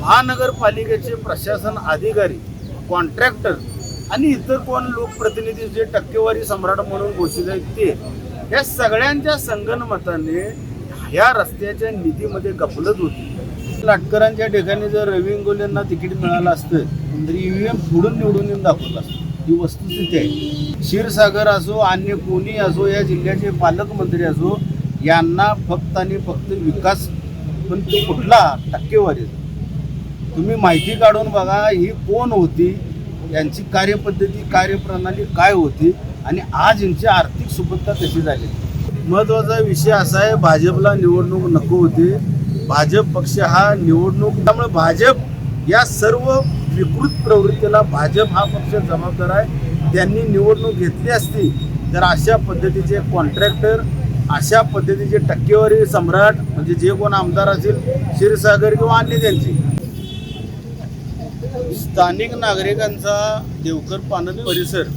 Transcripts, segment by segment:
महानगरपालिकेचे प्रशासन अधिकारी कॉन्ट्रॅक्टर आणि इतर कोण लोकप्रतिनिधी जे टक्केवारी सम्राट म्हणून घोषित आहेत ते या सगळ्यांच्या संगनमताने ह्या रस्त्याच्या निधीमध्ये गफलत होती. लाटकरांच्या ठिकाणी जर रवी इंगोलेंना तिकीट मिळालं असतं तर ईव्हीएम फोडून निवडून येऊन दाखवलं असतं. ही वस्तुस्थिती आहे. क्षीरसागर असो अन्य कोणी असो या जिल्ह्याचे पालकमंत्री असो यांना फक्त आणि फक्त विकास पण तो कुठला? टक्केवारी. तुम्ही माहिती काढून बघा ही कोण होती यांची कार्यपद्धती कार्यप्रणाली काय होती आणि आज यांची आर्थिक सुबत्ता कशी झाली? महत्त्वाचा विषय असा आहे भाजपला निवडणूक नको होती. भाजप पक्ष हा निवडणूक त्यामुळे भाजप या सर्व विकृत प्रवृत्तीला भाजप हा पक्ष जबाबदार आहे. त्यांनी निवडणूक घेतली असती तर अशा पद्धतीचे कॉन्ट्रॅक्टर अशा पद्धतीचे टक्केवारी सम्राट म्हणजे जे कोण आमदार असेल क्षीरसागर किंवा अन्य त्यांची स्थानिक नागरिकांचा देवकर पानत परिसर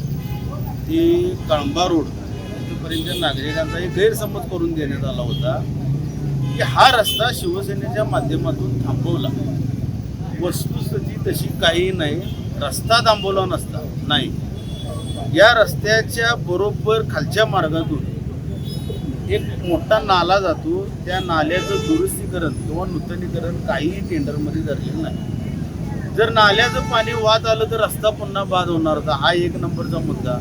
ते कळंबा रोड इथपर्यंत नागरिकांचा एक गैरसमज करून देण्यात आला होता की हा रस्ता शिवसेनेच्या माध्यमातून थांबवला. वस्तुस्थिती तशी काही नाही रस्ता थांबवला नसता नाही. या रस्त्याच्या बरोबर खालच्या मार्गातून एक मोठा नाला जातो त्या नाल्याचं दुरुस्तीकरण किंवा नूतनीकरण काहीही टेंडरमध्ये झालेलं नाही. जर नाल्याचं पाणी वाद आलं तर रस्ता पुन्हा बाद होणार होता. हा एक नंबरचा मुद्दा.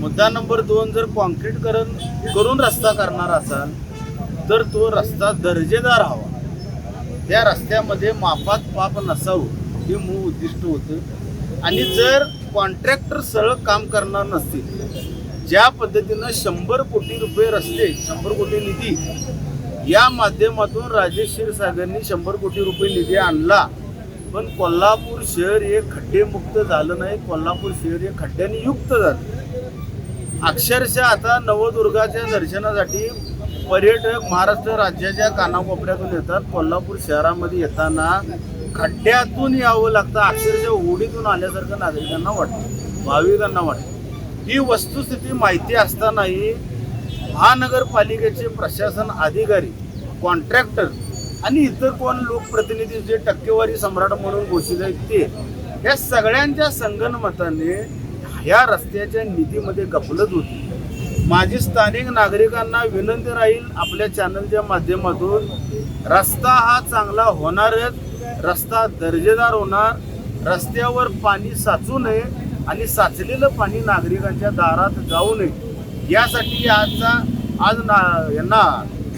मुद्दा नंबर दोन जर कॉन्क्रीटकरण करून रस्ता करणार असाल तर तो रस्ता दर्जेदार हवा. त्या रस्त्यामध्ये मापात पाप नसावं हे मूळ उद्दिष्ट होतं. आणि जर कॉन्ट्रॅक्टर सरळ काम करणार नसतील ज्या पद्धतीनं शंभर कोटी रुपये रस्ते शंभर कोटी निधी या माध्यमातून राजेश क्षीरसागरनी शंभर कोटी रुपये निधी आणला पण कोल्हापूर शहर हे खड्डेमुक्त झालं नाही. कोल्हापूर शहर हे खड्ड्याने युक्त झालं. अक्षरशः आता नवदुर्गाच्या दर्शनासाठी पर्यटक महाराष्ट्र राज्याच्या कानाकोपऱ्यातून येतात. कोल्हापूर शहरामध्ये येताना खड्ड्यातून यावं लागतं. अक्षरशः ओढीतून आल्यासारखं नागरिकांना वाटतं. भाविकांना वाटतं. ही वस्तुस्थिती माहिती असतानाही महानगरपालिकेचे प्रशासन अधिकारी कॉन्ट्रॅक्टर आणि इतर कोण लोकप्रतिनिधी जे टक्केवारी सम्राट म्हणून घोषित आहेत ते या सगळ्यांच्या संगणमताने ह्या रस्त्याच्या निधीमध्ये गफलत होती. माझी स्थानिक नागरिकांना विनंती राहील आपल्या चॅनलच्या माध्यमातून रस्ता हा चांगला होणारच रस्ता दर्जेदार होणार रस्त्यावर पाणी साचू नये आणि साचलेलं पाणी नागरिकांच्या दारात जाऊ नये. यासाठी आजचा आज ना यांना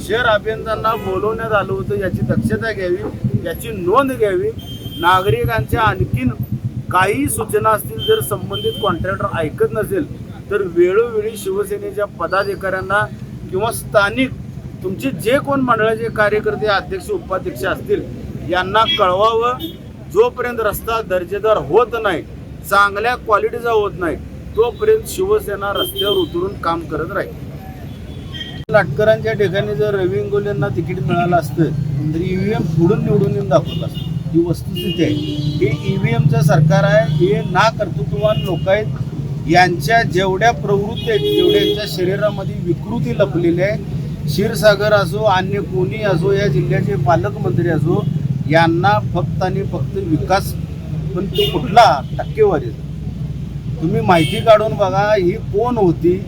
शहर अभियंत्यांना बोलवण्यात आलं होतं याची दक्षता घ्यावी याची नोंद घ्यावी. नागरिकांच्या आणखीन काही सूचना असतील जर संबंधित कॉन्ट्रॅक्टर ऐकत नसेल तर वेळोवेळी शिवसेनेच्या पदाधिकाऱ्यांना किंवा स्थानिक तुमचे जे कोण मंडळाचे कार्यकर्ते अध्यक्ष उपाध्यक्ष असतील यांना कळवावं. जोपर्यंत रस्ता दर्जेदार होत नाही चांगल्या क्वालिटीचा होत नाही तोपर्यंत शिवसेना रस्त्यावर उतरून काम करत राहील. लाटकरांच्या ठिकाणी जर रवी इंगोलेंना तिकीट मिळालं असतं तर ईव्हीएम फोडून निवडून येऊन दाखवलं असतं. ही वस्तुस्थिती आहे. हे ईव्हीएमचं सरकार आहे हे ना कर्तृत्ववान लोक आहेत. यांच्या जेवढ्या प्रवृत्ती आहेत जेवढ्या यांच्या शरीरामध्ये विकृती लपलेली आहे क्षीरसागर असो अन्य कोणी असो या जिल्ह्याचे पालकमंत्री असो यांना फक्त आणि फक्त विकास पण तो कुठला? टक्केवारी तुम्ही माहिती काढून बघा ही कोण होती?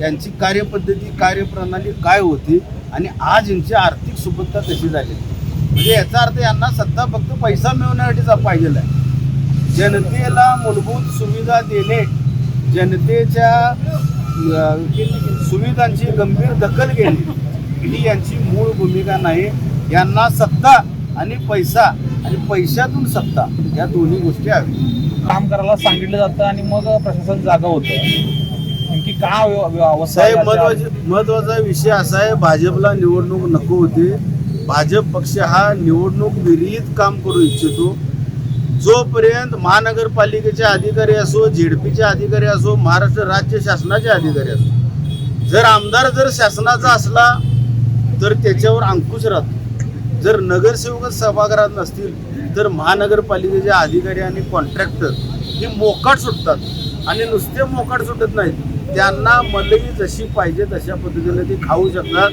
यांची कार्यपद्धती कार्यप्रणाली काय होती आणि आज यांची आर्थिक सुबत्ता कशी झाली? म्हणजे याचा अर्थ यांना सत्ता फक्त पैसा मिळवण्यासाठीच पाहिजे आहे. जनतेला मूलभूत सुविधा देणे जनतेच्या सुविधांची गंभीर दखल घेणे ही यांची मूळ भूमिका नाही. यांना सत्ता आणि पैसा आणि पैशातून सत्ता या दोन्ही गोष्टी हवी काम करायला सांगितलं जातं आणि मग प्रशासन जागा होतं. का साहेब महत्त्वाचे महत्त्वाचा विषय असा आहे भाजपला निवडणूक नको होती. भाजप पक्ष हा निवडणूक विरहित काम करू इच्छितो. जोपर्यंत महानगरपालिकेचे अधिकारी असो झेडपीचे अधिकारी असो महाराष्ट्र राज्य शासनाचे अधिकारी असो जर आमदार जर शासनाचा असला तर त्याच्यावर अंकुश राहतो. जर नगरसेवकच सभागृहात नसतील तर महानगरपालिकेचे अधिकारी आणि कॉन्ट्रॅक्टर हे मोकाट सुटतात. आणि नुसते मोकाट सुटत नाहीत. त्यांना मलई जशी पाहिजे तशा पद्धतीने ती खाऊ शकतात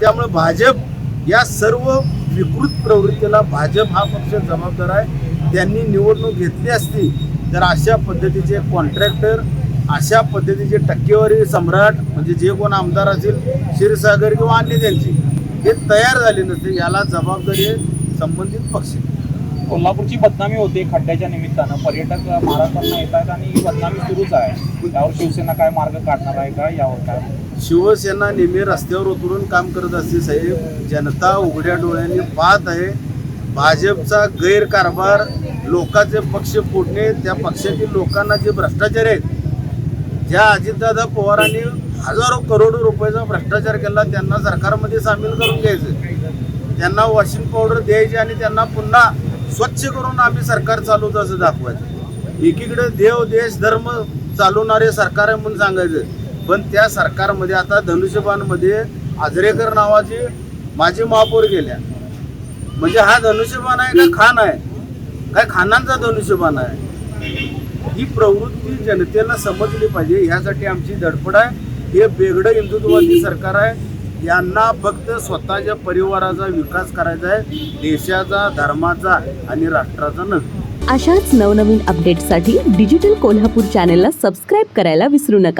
त्यामुळे भाजप या सर्व विकृत प्रवृत्तीला भाजप हा पक्ष जबाबदार आहे. त्यांनी निवडणूक घेतली असती तर अशा पद्धतीचे कॉन्ट्रॅक्टर अशा पद्धतीचे टक्केवारी सम्राट म्हणजे जे कोण आमदार असतील क्षीरसागर किंवा अन्य त्यांची हे तयार झाले नसते. याला जबाबदारी संबंधित पक्ष. कोल्हापूरची बदनामी होते खड्ड्याच्या निमित्तानं. पर्यटक महाराष्ट्रात आहेत आणि ही बदनामी सुरूच आहे. त्यावर शिवसेना काय मार्ग काढणार आहे का? यावर काय? शिवसेना नेहमी रस्त्यावर उतरून काम करत असते साहेब. जनता उघड्या डोळ्यांनी पाहत आहे. भाजपचा गैरकारभार लोकांचे पक्ष फोडणे त्या पक्षातील लोकांना जे भ्रष्टाचार आहेत ज्या अजितदादा पवारांनी हजारो करोडो रुपयाचा भ्रष्टाचार केला त्यांना सरकारमध्ये सामील करून घ्यायचं. त्यांना वॉशिंग पावडर द्यायची आणि त्यांना पुन्हा स्वच्छ करून आम्ही सरकार चालवतो असं दाखवायचं. एकीकडे देव देश धर्म चालवणारे सरकार आहे म्हणून सांगायचं. पण त्या सरकारमध्ये आता धनुष्यबाणमध्ये आजरेकर नावाची माझे महापौर गेल्या. म्हणजे हा धनुष्यबाण आहे का खान आहे? काय खानांचा धनुष्यबाण आहे? ही प्रवृत्ती जनतेला समजली पाहिजे. ह्यासाठी आमची धडपड आहे. हे बेगडं हिंदुत्ववादी सरकार आहे. यांना फक्त स्वतःच्या परिवाराचा विकास करायचा आहे देशाचा धर्माचा आणि राष्ट्राचा न अशाच नवनवीन अपडेटसाठी डिजिटल कोल्हापूर चॅनेलला सबस्क्राईब करायला विसरू नका.